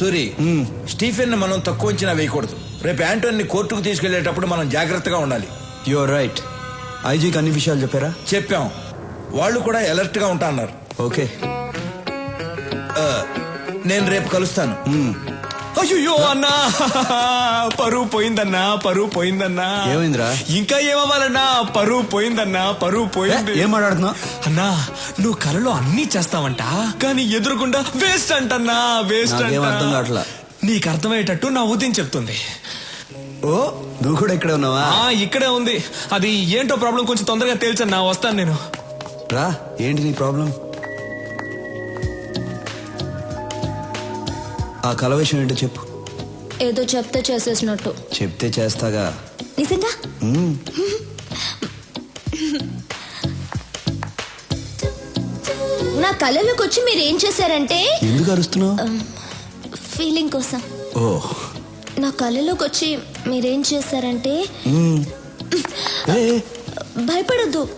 Suri Stephen మనం తక్కువ అంచనా వేయకూడదు. రేపు యాంటోని కోర్టుకు తీసుకెళ్ళేటప్పుడు మనం జాగ్రత్తగా ఉండాలి. యువర్ రైట్ ఐజీకి అన్ని విషయాలు చెప్పారా? చెప్పాం. వాళ్ళు కూడా అలర్ట్గా ఉంటా అన్నారు. ఓకే. నేను రేపు కలుస్తాను. అయ్యో అన్నా. పరువు పోయిందన్నా పరువు పోయిందన్నా. ఏమైందిరా? ఇంకా ఏమవ్వాలన్నా? పరువు పోయిందన్నా పరువు పోయింది. ఏం మాట్లాడుతున్నావు? అన్నా నువ్వు కలలో అన్ని చేస్తావంట కానీ ఎదురుకుండా వేస్ట్ అంటన్నా వేస్ట్ కావట్లా. నీకు అర్థమయ్యేటట్టు నా ఉదయం చెప్తుంది. ఓ నువ్వు కూడా ఇక్కడే ఉన్నావా? ఇక్కడే ఉంది. అది ఏంటో ప్రాబ్లం కొంచెం తొందరగా తేల్చన్నా వస్తాను నేను. రా ఏంటి నీ ప్రాబ్లం? ఆ కల విషయం ఏంటో చెప్పు. ఏదో చెప్తే చేసేసినట్టు. చెప్తే చేస్తాగా. నిజంగా. నా కళలోకి వచ్చి మీరు ఏం చేశారంటే? ఎందుకు అరుస్తున్నావు? ఫీలింగ్ కోసం. ఓ. నా కళలోకి వచ్చి మీరేం చేశారంటే? భయపడొద్దు.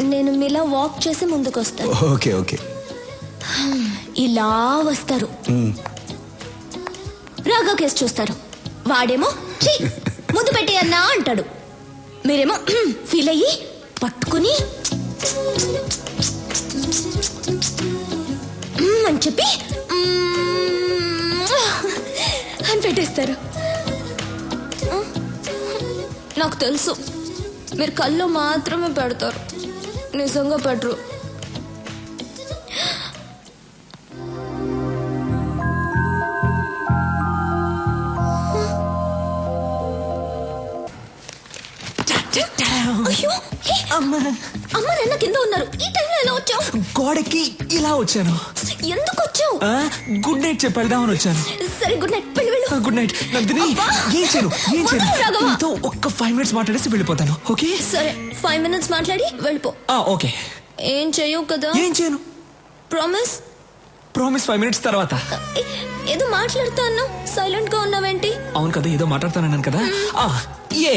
నేను మీలా వాక్ చేసి ముందుకు వస్తాను ఓకే. ఓకే ఇలా వస్తారు. మ్మ్. కేసు చూస్తారు? వాడేమో చీ ముందు పెట్టేయన్నా అంటాడు. మీరేమో ఫీల్ అయ్యి పట్టుకుని అని చెప్పి అని పెట్టేస్తారు. నాకు తెలుసు. మీరు కళ్ళు మాత్రమే పెడతారు. నిజంగా పెట్టరు అమ్మా నాన్న కింద ఉన్నారు. ఈ టైంలో ఎలా వచ్చావు? గోడకి ఇలా వచ్చాను. ఎందుకు వచ్చావు? గుడ్ నైట్ చెప్పి వెళ్దామని వచ్చాను. సరే గుడ్ నైట్. వెళ్ళి గుడ్ నైట్. నందిని! ఏం చేయను ఏం చేయను. నీతో ఒక్క ఫైవ్ మినిట్స్ మాట్లాడేసి వెళ్ళిపోతాను ఓకే? సరే ఫైవ్ మినిట్స్ మాట్లాడి వెళ్ళిపో. ఆ, ఓకే. ఏం చెయ్యవు కదా? ఏం చేయను? ప్రామిస్ ప్రామిస్ ఫైవ్ మినిట్స్ తర్వాత. ఏదో మాట్లాడుతా అన్నావు సైలెంట్గా ఉన్నావేంటి? అవును కదా ఏదో మాట్లాడతానన్నాను కదా. ఆ ఏ?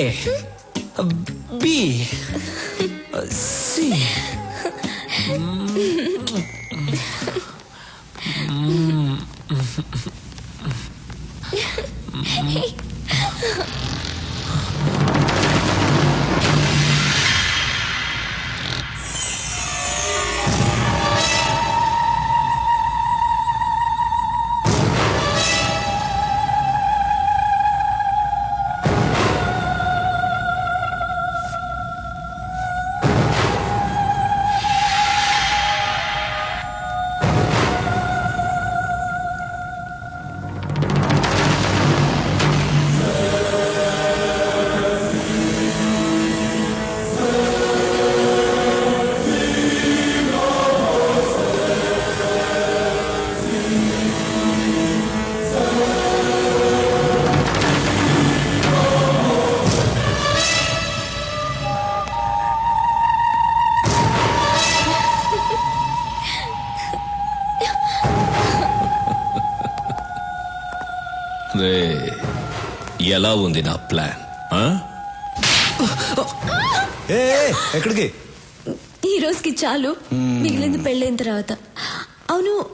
B. Uh, C. Mm. ఎలా ఉంది నా ప్లాన్? ఎక్కడికి? ఈ రోజుకి చాలు. మిగిలింది పెళ్ళైన తర్వాత. అవును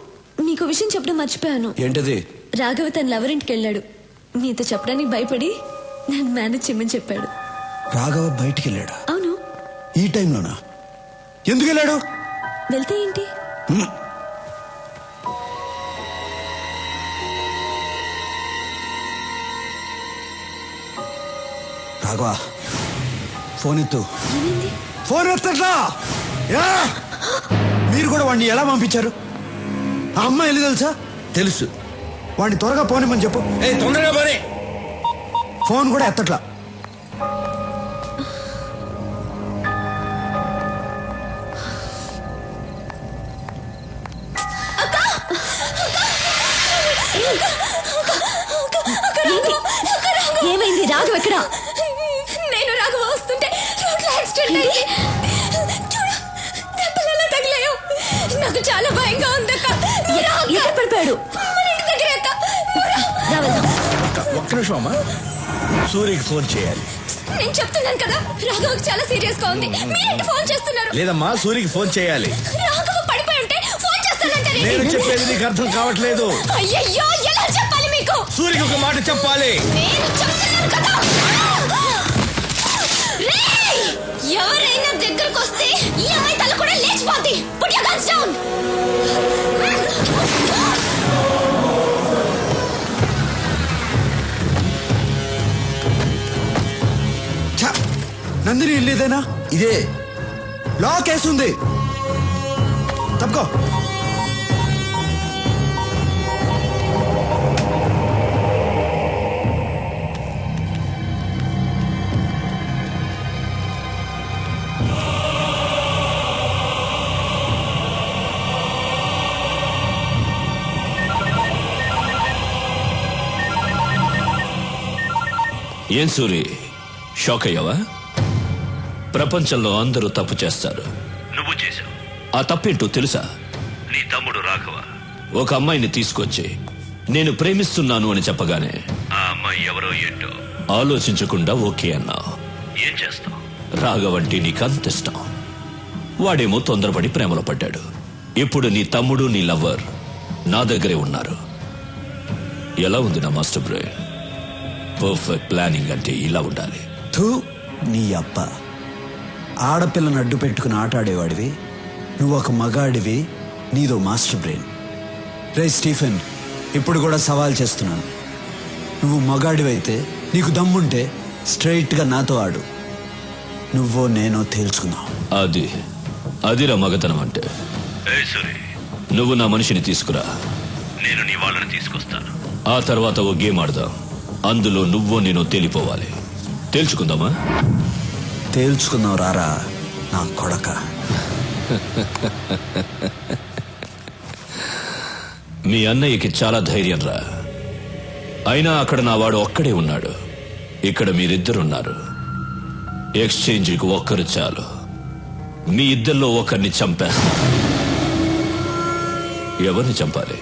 మీకు విషయం చెప్పడం మర్చిపోయాను. ఏంటది? రాఘవ తన లవరింటికి వెళ్ళాడు. మీతో చెప్పడానికి భయపడి నన్ను మేనేజ్ చేయమని చెప్పాడు. రాఘవ బయటికి వెళ్ళాడా? అవును. ఈ టైంలోనా? ఎందుకు వెళ్ళాడు? వెళ్తే ఏంటి? రాఘవ ఫోన్ ఎత్తు ఫోన్ ఎత్తట్లా యా! మీరు కూడా వాడిని ఎలా పంపించారు ఆ అమ్మాయి వెళ్ళి తెలుసా తెలుసు వాడిని త్వరగా పోనిమని చెప్పు ఏ తొందరగా పని ఫోన్ కూడా ఎత్తట్లా? ఏమైంది రాఘవ ఎక్కడ యాక్సిడెంట్ అయ్యి చూడు దెబ్బలు ఎలా తగిలాయో. నాకు చాలా భయంగా ఉంది అక్క ఎక్కడ పడిపోయాడు మన ఇంటి దగ్గర అక్క. రావద్దాం? ఒక్క- ఒక్క నిమిషం అమ్మా. సూరికి ఫోన్ చేయాలి. నేను చెప్తున్నాను కదా రాఘవకి చాలా సీరియస్గా ఉంది మీరేంటి ఫోన్ చేస్తున్నారు? లేదమ్మా సూరికి ఫోన్ చేయాలి. రాఘవ పడిపోయి ఉంటే ఫోన్ చేస్తానంటారు నేను చెప్పేది నీకు అర్థం కావట్లేదు. అయ్యయ్యో ఎలా చెప్పాలి మీకు? సూర్యకి ఒక మాట చెప్పాలి. నేను చెప్తున్నాను కదా నందిని ఇదే. లా కేసు ఉంది తప్పుకో. ఏం సూరి? షాక్ అయ్యావా? ప్రపంచంలో అందరూ తప్పు చేస్తారు. నువ్వు చేశావు. ఆ తప్పేంటో తెలుసా? నీ తమ్ముడు రాఘవ. ఒక అమ్మాయిని తీసుకొచ్చి నేను ప్రేమిస్తున్నాను అని చెప్పగానే ఆ అమ్మాయి ఎవరో ఏంటో. ఆలోచించకుండా ఓకే అన్నావు ఏం చేస్తావు? రాఘవంటే నీకంత ఇష్టం. వాడేమో తొందరపడి ప్రేమలో పడ్డాడు. ఇప్పుడు నీ తమ్ముడు నీ లవ్వర్ నా దగ్గరే ఉన్నారు. ఎలా ఉంది నా మాస్టర్ బ్రెయిన్ పర్ఫెక్ట్ ప్లానింగ్ అంటే ఇలా ఉండాలి. థూ నీ అబ్బ. ఆడపిల్లను అడ్డు పెట్టుకుని ఆటాడేవాడివి నువ్వు ఒక మగాడివి నీదో మాస్టర్ బ్రెయిన్. రే స్టీఫెన్ ఇప్పుడు కూడా సవాల్ చేస్తున్నాను. నువ్వు మగాడివైతే నీకు దమ్ముంటే స్ట్రైట్గా నాతో ఆడు. నువ్వో నేనో తేల్చుకుందాం. అది అదిరా మగతనం అంటే. నువ్వు నా మనిషిని తీసుకురా. నేను నీ వాళ్ళని తీసుకొస్తాను. ఆ తర్వాత ఓ గేమ్ ఆడదాం. అందులో నువ్వో నేను తేలిపోవాలి. తేల్చుకుందామా? తేల్చుకున్నావు రారా నా కొడక? మీ అన్నయ్యకి చాలా ధైర్యం రా. అయినా అక్కడ నా వాడు ఒక్కడే ఉన్నాడు. ఇక్కడ మీరిద్దరున్నారు. ఎక్స్చేంజ్కి ఒక్కరు చాలు. మీ ఇద్దరిలో ఒకరిని చంపేస్తా. ఎవరిని చంపాలి?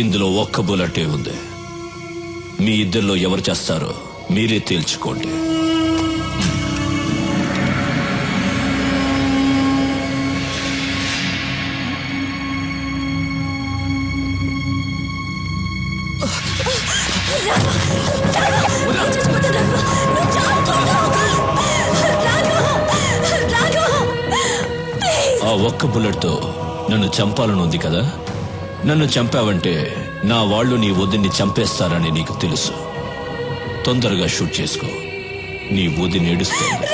ఇందులో ఒక్క బుల్లెటే ఉంది. మీ ఇద్దరిలో ఎవరు చేస్తారో మీరే తేల్చుకోండి. ఆ ఒక్క బుల్లెట్తో నన్ను చంపాలని ఉంది కదా? నన్ను చంపావంటే నా వాళ్ళు నీ వదిన్ని చంపేస్తారని నీకు తెలుసు. తొందరగా షూట్ చేసుకో. నీ వదిని ఏడుస్తుంది.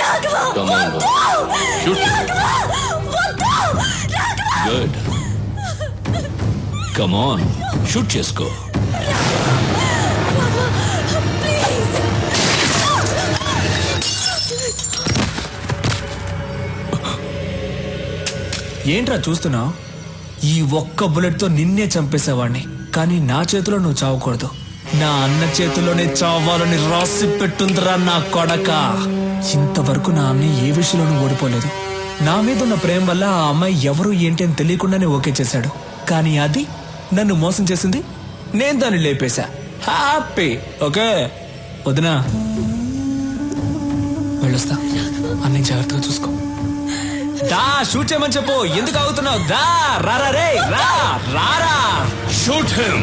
Come on, షూట్ చేసుకో. ఏంట్రా చూస్తున్నావు? ఈ ఒక్క బుల్లెట్తో నిన్నే చంపేసేవాడిని. కానీ నా చేతిలో నువ్వు చావకూడదు. నా అన్న చేతిలోనే చావాలని రాసి పెట్టుందిరా నా కొడక. ఇంతవరకు నా అన్నయ్య ఏ విషయంలోనూ ఓడిపోలేదు. నా మీద ఉన్న ప్రేమ వల్ల ఆ అమ్మాయి ఎవరు ఏంటి అని తెలియకుండానే ఓకే చేశాడు. కానీ అది నన్ను మోసం చేసింది నేను దాన్ని లేపేశా. Happy okay? వదినా. వెళ్ళొస్తా. అన్ని జాగ్రత్తగా చూసుకో. దా షూట్ చేయమని చెప్పు. ఎందుకు అవుతున్నావు దా రారా రే రా రారా. Shoot him